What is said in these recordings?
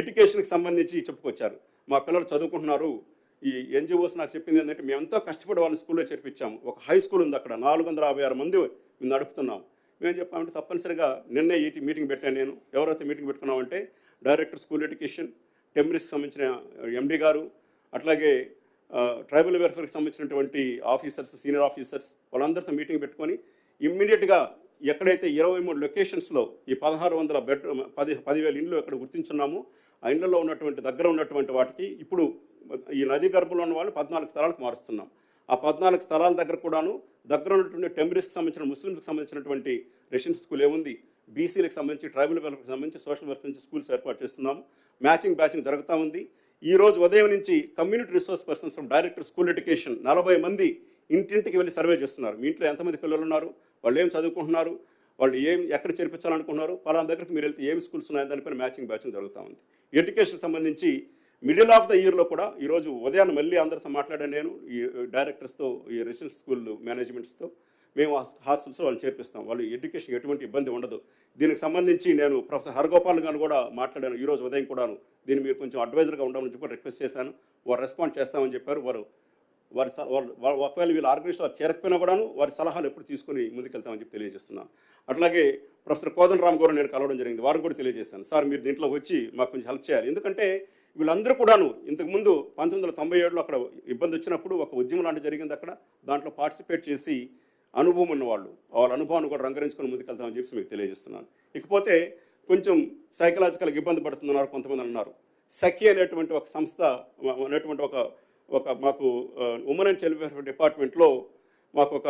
ఎడ్యుకేషన్కి సంబంధించి చెప్పుకొచ్చారు. మా పిల్లలు చదువుకుంటున్నారు. ఈ ఎన్జిఓస్ నాకు చెప్పింది ఏంటంటే మేము ఎంతో కష్టపడి వాళ్ళని స్కూల్లో చేర్పించాము. ఒక హై స్కూల్ ఉంది అక్కడ నాలుగు వందల యాభై ఆరు మంది మేము నడుపుతున్నాం. మేము చెప్పామంటే తప్పనిసరిగా నిన్నే ఈ మీటింగ్ పెట్టాను నేను. ఎవరైతే మీటింగ్ పెట్టుకున్నామంటే డైరెక్టర్ స్కూల్ ఎడ్యుకేషన్ టెంబరీస్కి సంబంధించిన ఎండి గారు అట్లాగే ట్రైబల్ వెల్ఫేర్కి సంబంధించినటువంటి ఆఫీసర్స్ సీనియర్ ఆఫీసర్స్ వాళ్ళందరితో మీటింగ్ పెట్టుకొని ఇమ్మీడియట్గా ఎక్కడైతే ఇరవై మూడు లొకేషన్స్లో ఈ పదహారు వందల బెడ్రూమ్ పది పదివేల ఇండ్లు ఎక్కడ గుర్తించున్నామో ఆ ఇండ్లలో ఉన్నటువంటి దగ్గర ఉన్నటువంటి వాటికి ఇప్పుడు ఈ నది గర్భంలో ఉన్న వాళ్ళు పద్నాలుగు స్థలాలకు మారుస్తున్నాం. ఆ పద్నాలుగు స్థలాల దగ్గర కూడాను దగ్గర ఉన్నటువంటి టెంబరీస్కి సంబంధించిన ముస్లింలకు సంబంధించినటువంటి రెసిడెన్స్ స్కూల్ ఏముంది? బీసీలకు సంబంధించి ట్రైబల్ వెల్ఫేర్కి సంబంధించి సోషల్ వెల్ఫేర్ నుంచి స్కూల్స్ ఏర్పాటు చేస్తున్నాము మ్యాచింగ్ బ్యాచింగ్ జరుగుతూ ఉంది. ఈ రోజు ఉదయం నుంచి community resource persons from director school education నలభై మంది ఇంటింటికి వెళ్ళి సర్వే చేస్తున్నారు. మీ ఇంట్లో ఎంతమంది పిల్లలు ఉన్నారు? వాళ్ళు ఏం చదువుకుంటున్నారు? వాళ్ళు ఏం ఎక్కడ చేర్పించాలనుకుంటున్నారు? పలానా దగ్గరికి మీరు వెళ్తే ఏం స్కూల్స్ ఉన్నాయో దానిపైన మ్యాచింగ్ బ్యాచింగ్ జరుగుతూ ఉంది. ఎడ్యుకేషన్ సంబంధించి మిడిల్ ఆఫ్ ద ఇయర్లో కూడా ఈరోజు ఉదయాన్నే మళ్ళీ అందరితో మాట్లాడాను నేను ఈ డైరెక్టర్స్తో ఈ రెసిడెన్షియల్ స్కూల్ మేనేజ్మెంట్స్తో మేము హాస్టల్స్ వాళ్ళు చేర్పిస్తాం. వాళ్ళు ఎడ్యుకేషన్ ఎటువంటి ఇబ్బంది ఉండదు. దీనికి సంబంధించి నేను ప్రొఫెసర్ హరగోపాల్ గారు కూడా మాట్లాడాను. ఈ రోజు ఉదయం కూడాను దీన్ని మీరు కొంచెం అడ్వైజర్గా ఉండమని చెప్పి రిక్వెస్ట్ చేశాను. వారు రెస్పాండ్ చేస్తామని చెప్పారు. వారు వారి స- ఒకవేళ వీళ్ళ ఆర్గనైజేషన్ వారు చేరకపోయినా కూడాను వారి సలహాలు ఎప్పుడు తీసుకొని ముందుకెళ్తామని చెప్పి తెలియజేస్తున్నాను అట్లాగే ప్రొఫెసర్ కోదన్ రామ్ గౌరవ్ నేను కలవడం జరిగింది వారు కూడా తెలియజేశాను సార్ మీరు దీంట్లో వచ్చి మాకు కొంచెం హెల్ప్ చేయాలి. ఎందుకంటే వీళ్ళందరూ కూడాను ఇంతకుముందు పంతొమ్మిది వందల తొంభై ఏడులో అక్కడ ఇబ్బంది వచ్చినప్పుడు ఒక ఉద్యమం లాంటి జరిగింది అక్కడ. దాంట్లో పార్టిసిపేట్ చేసి అనుభవం ఉన్నవాళ్ళు వాళ్ళ అనుభవాన్ని కూడా రంగరించుకొని ముందుకెళ్తామని చెప్పి మీకు తెలియజేస్తున్నాను. ఇకపోతే కొంచెం సైకలాజికల్గా ఇబ్బంది పడుతున్నారు కొంతమంది అన్నారు. సఖి అనేటువంటి ఒక సంస్థ అనేటువంటి ఒక ఒక మాకు ఉమెన్ అండ్ చైల్డ్ వెల్ఫేర్ డిపార్ట్మెంట్లో మాకు ఒక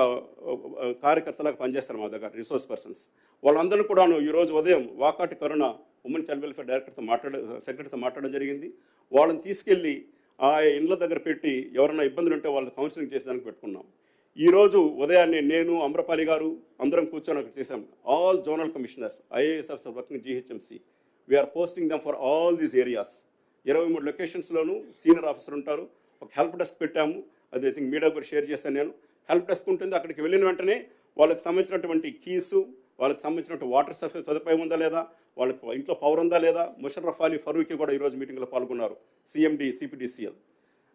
కార్యకర్తలాగా పనిచేస్తారు మా దగ్గర రిసోర్స్ పర్సన్స్. వాళ్ళందరూ కూడాను ఈరోజు ఉదయం Vakati Karuna women child welfare డైరెక్టర్తో మాట్లాడ సెక్రటరీతో మాట్లాడడం జరిగింది. వాళ్ళని తీసుకెళ్ళి ఆ ఇండ్ల దగ్గర పెట్టి ఎవరైనా ఇబ్బందులు ఉంటే వాళ్ళని కౌన్సిలింగ్ చేసేదానికి పెట్టుకున్నాం. ఈరోజు ఉదయాన్నే నేను అమ్రపాలి గారు అందరం కూర్చొని అక్కడ చేశాం. All zonal commissioners IAS officer working GHMC VR posting them for all these areas ఇరవై మూడు లొకేషన్స్లోనూ సీనియర్ ఆఫీసర్ ఉంటారు. ఒక హెల్ప్ డెస్క్ పెట్టాము. అది ఐ థింక్ మీడియా కూడా షేర్ చేశాను నేను. హెల్ప్ డెస్క్ ఉంటుంది. అక్కడికి వెళ్ళిన వెంటనే వాళ్ళకి సంబంధించినటువంటి కీసు వాళ్ళకి సంబంధించినటువంటి వాటర్ సర్ఫేస్ సదుపాయం ఉందా లేదా వాళ్ళకి ఇంట్లో పవర్ ఉందా లేదా ముషర్రఫ్ అలీ ఫరూకి కూడా ఈరోజు మీటింగ్లో పాల్గొన్నారు. సిఎండి సిపిడిసిఎల్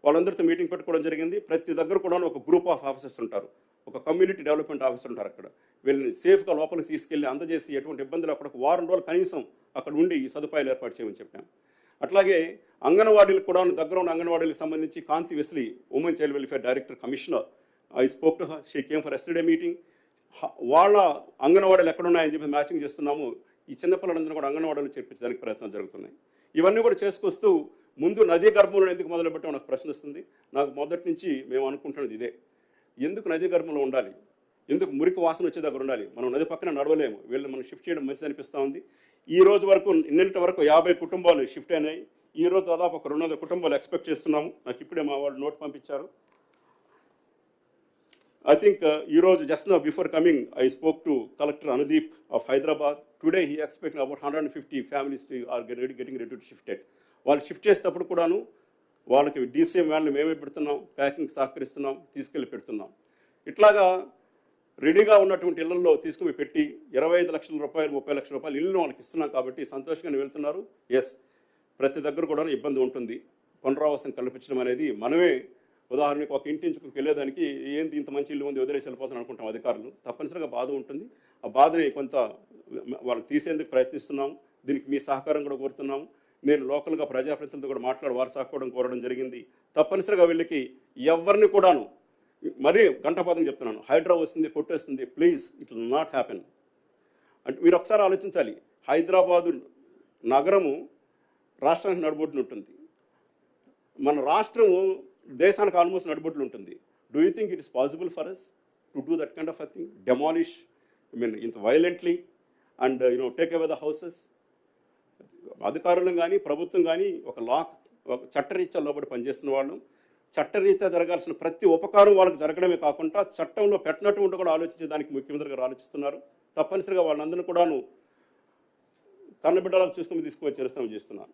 వాళ్ళందరితో మీటింగ్ పెట్టుకోవడం జరిగింది. ప్రతి దగ్గర కూడా ఒక గ్రూప్ ఆఫ్ ఆఫీసర్స్ ఉంటారు. ఒక కమ్యూనిటీ డెవలప్మెంట్ ఆఫీసర్ ఉంటారు అక్కడ. వీళ్ళని సేఫ్గా లోపలికి తీసుకెళ్ళి అందజేసి ఎటువంటి ఇబ్బందులు అక్కడ ఒక వారం రోజులు కనీసం అక్కడ ఉండి ఈ సదుపాయాలు ఏర్పాటు చేయమని చెప్పాం అట్లాగే అంగన్వాడీలకు కూడా దగ్గర ఉన్న అంగన్వాడీలకు సంబంధించి Kanthi Wesley women child welfare director commissioner I spoke to she came for yesterday meeting. వాళ్ళ అంగన్వాడీలు ఎక్కడున్నాయని చెప్పి మ్యాచింగ్ చేస్తున్నాము. ఈ చిన్నపిల్లలందరూ కూడా అంగన్వాడీలు చేర్పించడానికి ప్రయత్నం జరుగుతున్నాయి. ఇవన్నీ కూడా చేసుకొస్తూ ముందు నదీ గర్భంలో ఎందుకు మొదలుపెట్టాం నాకు ప్రశ్న వస్తుంది. నాకు మొదటి నుంచి మేము అనుకుంటున్నది ఇదే. ఎందుకు నదీ గర్భంలో ఉండాలి? ఎందుకు మురికి వాసన వచ్చే దగ్గర ఉండాలి? మనం నది పక్కన నడవలేము. వీళ్ళు మనం షిఫ్ట్ చేయడం మంచిది అనిపిస్తూ ఉంది. ఈ రోజు వరకు నిన్నటి వరకు యాభై కుటుంబాలు షిఫ్ట్ అయినాయి. ఈ రోజు దాదాపు ఒక రెండు వందల కుటుంబాలు ఎక్స్పెక్ట్ చేస్తున్నాము. నాకు ఇప్పుడే మా వాళ్ళు నోట్ పంపించారు. I think uh, ఈ రోజు just now before coming, I spoke to Collector Anudeep of Hyderabad. Today he expecting about 150 families to are get ready, getting ready వాళ్ళు షిఫ్ట్ చేసేటప్పుడు కూడాను వాళ్ళకి డీసీఎం వ్యాన్లు మేమే పెడుతున్నాం ప్యాకింగ్ సహకరిస్తున్నాం తీసుకెళ్ళి పెడుతున్నాం. ఇట్లాగా రెడీగా ఉన్నటువంటి ఇళ్ళలో తీసుకుని పెట్టి ఇరవై ఐదు లక్షల రూపాయలు ముప్పై లక్షల రూపాయలు ఇల్లు వాళ్ళకి ఇస్తున్నాం కాబట్టి సంతోషంగా వెళ్తున్నారు. ఎస్ ప్రతి దగ్గర కూడా ఇబ్బంది ఉంటుంది. పునరావాసం కల్పించడం అనేది మనమే ఉదాహరణకు ఒక ఇంటి నుంచి వెళ్ళేదానికి ఏంది ఇంత మంచి ఇల్లు ఉంది వదిలేసి వెళ్ళిపోతాను అనుకుంటాం అధికారులు. తప్పనిసరిగా బాధ ఉంటుంది. ఆ బాధని కొంత వాళ్ళకి తీసేందుకు ప్రయత్నిస్తున్నాం. దీనికి మీ సహకారం కూడా కోరుతున్నాము నేను లోకల్గా ప్రజాప్రతినిధులతో కూడా మాట్లాడి వారు సహకారం కోరడం జరిగింది. తప్పనిసరిగా వీళ్ళకి ఎవరిని కూడాను మరీ గంటపాదం చెప్తున్నాను. హైడ్రా వస్తుంది కొట్టేస్తుంది please it will not happen అంటే మీరు ఒకసారి ఆలోచించాలి. హైదరాబాదు నగరము రాష్ట్రానికి నడుబొడ్డున ఉంటుంది. మన రాష్ట్రము దేశానికి ఆల్మోస్ట్ నడుబొడ్లు ఉంటుంది. Do you think it is possible for us to do that kind of a thing demolish I mean ఇంత violently and you know take away the houses అధికారులను కానీ ప్రభుత్వం కానీ ఒక లా ఒక చట్టరీత్యా లోబడి పనిచేస్తున్న వాళ్ళు. చట్టరీత్యా జరగాల్సిన ప్రతి ఉపకారం వాళ్ళకి జరగడమే కాకుండా చట్టంలో పెట్టినట్టు కూడా ఆలోచించే దానికి ముఖ్యమంత్రి గారు ఆలోచిస్తున్నారు. తప్పనిసరిగా వాళ్ళందరినీ కూడాను కన్నబిడ్డలకు చూసుకుని తీసుకుని చేస్తామని చేస్తున్నాను.